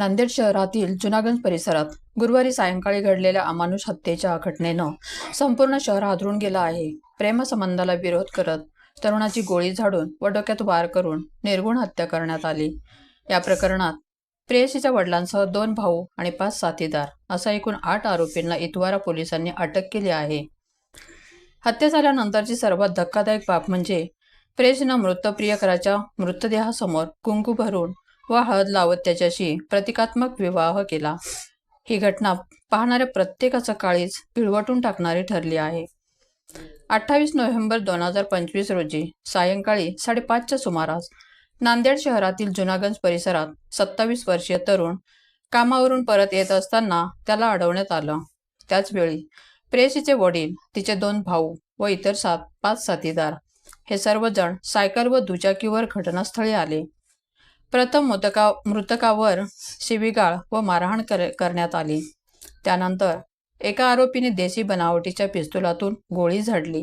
नांदेड शहरातील जुनागंज परिसरात गुरुवारी सायंकाळी घडलेल्या अमानुष हत्येच्या घटनेनं संपूर्ण शहर हादरून गेलं आहे. प्रेमसंबंधाला विरोध करत तरुणाची गोळी झाडून व डोक्यात वार करून निर्गुण हत्या करण्यात आली. या प्रकरणात प्रेयसीच्या वडिलांसह दोन भाऊ आणि पाच साथीदार असा एकूण आठ आरोपींना इतवारा पोलिसांनी अटक केली आहे. हत्या झाल्यानंतरची सर्वात धक्कादायक बाब म्हणजे प्रेयसीनं मृत प्रियकराच्या मृतदेहासमोर कुंकू भरून व हळद लावत त्याच्याशी प्रतिकात्मक विवाह केला. ही घटना पाहणाऱ्या प्रत्येकाचा काळीच पिळवटून टाकणारी ठरली आहे. अठ्ठावीस नोव्हेंबर दोन हजार पंचवीस रोजी सायंकाळी साडेपाचच्या सुमारास नांदेड शहरातील जुनागंज परिसरात सत्तावीस वर्षीय तरुण कामावरून परत येत असताना त्याला अडवण्यात आलं. त्याचवेळी प्रेयसीचे वडील तिचे दोन भाऊ व इतर सात पाच साथीदार हे सर्वजण सायकल व दुचाकीवर घटनास्थळी आले. प्रथम मृतका मृतकावर शिवीगाळ व मारहाण कर करण्यात आली. त्यानंतर एका आरोपीने देशी बनावटीच्या पिस्तुलातून गोळी झाडली.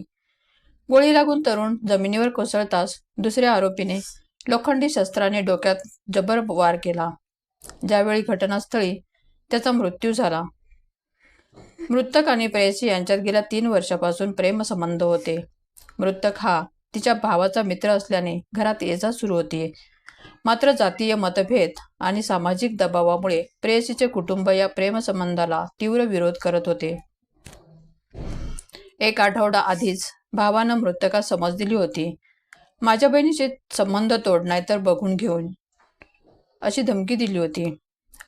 गोळी लागून तरुण जमिनीवर कोसळताच दुसऱ्या आरोपीने लोखंडी शस्त्राने डोक्यात जबर वार केला. ज्यावेळी घटनास्थळी त्याचा मृत्यू झाला. मृतक आणि प्रेयसी यांच्यात गेल्या तीन वर्षापासून प्रेमसंबंध होते. मृतक हा तिच्या भावाचा मित्र असल्याने घरात ये जा सुरू होती मात्र जातीय मतभेद आणि सामाजिक दबावामुळे प्रेयसीचे कुटुंब या प्रेमसंबंधाला तीव्र विरोध करत होते. एक आठवडा आधीच भावानं मृतका समज दिली होती. माझ्या बहिणीचे संबंध तोड नाही तर बघून घेऊन अशी धमकी दिली होती.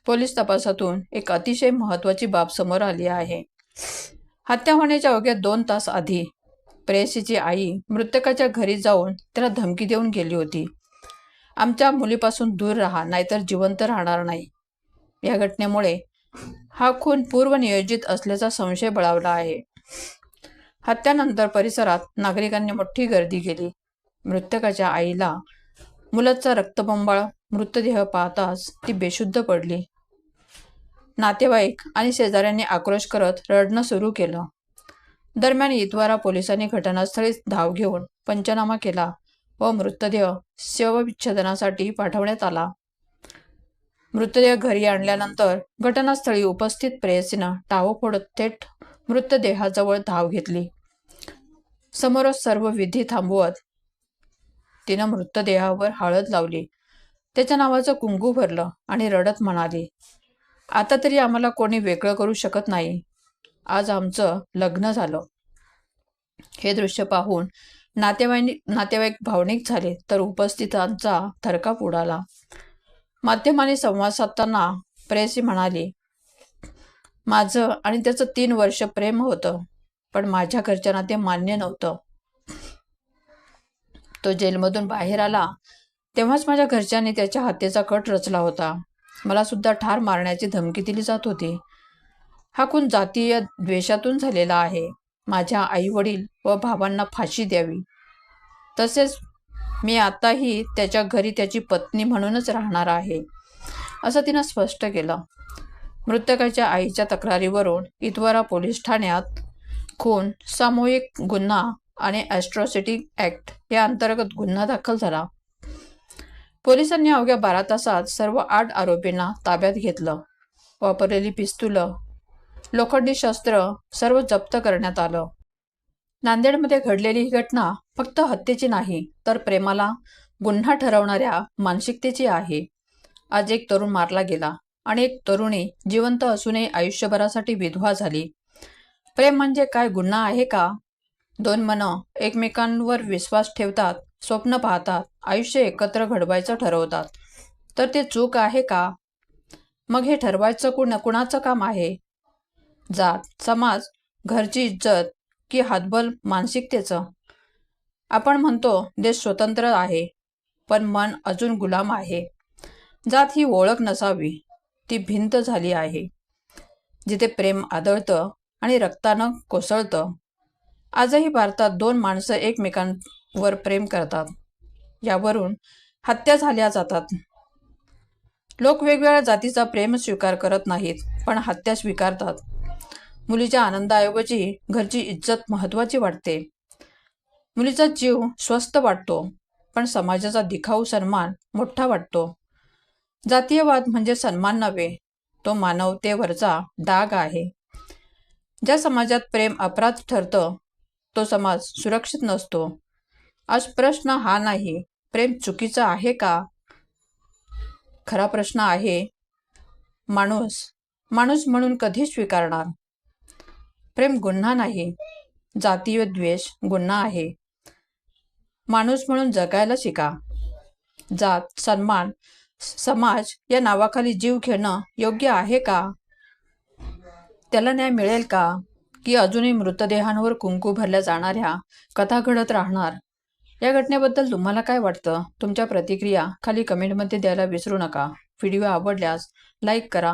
पोलीस तपासातून एक अतिशय महत्वाची बाब समोर आली आहे. हत्या होण्याच्या अवघ्या दोन तास आधी प्रेयसीची आई मृतकाच्या घरी जाऊन त्याला धमकी देऊन गेली होती. आमच्या मुलीपासून दूर राहा नाहीतर जिवंत राहणार नाही. या घटनेमुळे हा खून पूर्वनियोजित असल्याचा संशय बळावला आहे. हत्यानंतर परिसरात नागरिकांनी मोठी गर्दी केली. मृतकाच्या आईला मुलाचा रक्तबंबाळ मृतदेह पाहताच ती बेशुद्ध पडली. नातेवाईक आणि शेजाऱ्यांनी आक्रोश करत रडणं सुरू केलं. दरम्यान इतवारा पोलिसांनी घटनास्थळी धाव घेऊन पंचनामा केला. व मृतदेह शवविच्छेदनासाठी पाठवण्यात आला. मृतदेह घरी आणल्यानंतर घटनास्थळी उपस्थित प्रेयसीनं टाहो फोडत थेट मृतदेहाजवळ धाव घेतली. समोरच सर्व विधी थांबवत तिनं मृतदेहावर हळद लावली. त्याच्या नावाचं कुंकू भरलं आणि रडत म्हणाली आता तरी आम्हाला कोणी वेगळं करू शकत नाही. आज आमचं लग्न झालं. हे दृश्य पाहून नातेवाईक नातेवाईक भावनिक झाले तर उपस्थितांचा थरकाप उडाला. माध्यमाने संवाद साधताना प्रेयसी म्हणाली माझं आणि त्याचं तीन वर्ष प्रेम होतं पण माझ्या घरच्यांना ते मान्य नव्हतं. तो जेलमधून बाहेर आला तेव्हाच माझ्या घरच्यांनी त्याच्या हत्येचा कट रचला होता. मला सुद्धा ठार मारण्याची धमकी दिली जात होती. हा खून जातीय द्वेषातून झालेला आहे. माझ्या आईवडील व भावांना फाशी द्यावी. तसेच मी आताही त्याच्या घरी त्याची पत्नी म्हणूनच राहणार आहे असं तिनं स्पष्ट केलं. मृतकाच्या आईच्या तक्रारीवरून इतवारा पोलीस ठाण्यात खून सामूहिक गुन्हा आणि ॲस्ट्रॉसिटी ॲक्ट या अंतर्गत गुन्हा दाखल झाला. पोलिसांनी अवघ्या बारा तासात सर्व आठ आरोपींना ताब्यात घेतलं वापरलेली पिस्तुलं लोखंडी शस्त्र सर्व जप्त करण्यात आलं. नांदेडमध्ये घडलेली ही घटना फक्त हत्येची नाही तर प्रेमाला गुन्हा ठरवणाऱ्या मानसिकतेची आहे. आज एक तरुण मारला गेला आणि एक तरुणी जिवंत असूनही आयुष्यभरासाठी विधवा झाली. प्रेम म्हणजे काय गुन्हा आहे का? दोन मनं एकमेकांवर विश्वास ठेवतात स्वप्न पाहतात आयुष्य एकत्र घडवायचं ठरवतात. तर ते चूक आहे का? मग हे ठरवायचं कुण कुणाचं काम आहे? जात समाज घरची इज्जत की हातबल मानसिकतेचं? आपण म्हणतो देश स्वतंत्र आहे पण मन अजून गुलाम आहे. जात ही ओळख नसावी ती भिंत झाली आहे जिथे प्रेम आदळतं आणि रक्तानं कोसळतं. आजही भारतात दोन माणसं एकमेकांवर प्रेम करतात यावरून हत्या झाल्या जातात. लोक वेगवेगळ्या जातीचा प्रेम स्वीकार करत नाहीत पण हत्या स्वीकारतात. मुलीच्या आनंदाऐवजी घरची इज्जत महत्वाची वाटते मुलीचा जीव स्वस्त वाटतो पण समाजाचा दिखाऊ सन्मान मोठा वाटतो. जातीयवाद म्हणजे सन्मान नव्हे तो मानवतेवरचा डाग आहे. ज्या समाजात प्रेम अपराध ठरतं तो समाज सुरक्षित नसतो. आज प्रश्न हा नाही प्रेम चुकीचं आहे का? खरा प्रश्न आहे माणूस. माणूस म्हणून कधी स्वीकारणार? प्रेम गुन्हा नाही. जातीय द्वेष गुन्हा आहे. माणूस म्हणून जगायला शिका. जात सन्मान समाज या नावाखाली जीव घेणं योग्य आहे का? त्याला न्याय मिळेल का? की अजूनही मृतदेहांवर कुंकू भरल्या जाणाऱ्या कथा घडत राहणार? या घटनेबद्दल तुम्हाला काय वाटतं? तुमच्या प्रतिक्रिया खाली कमेंटमध्ये द्यायला विसरू नका. व्हिडिओ आवडल्यास लाईक करा.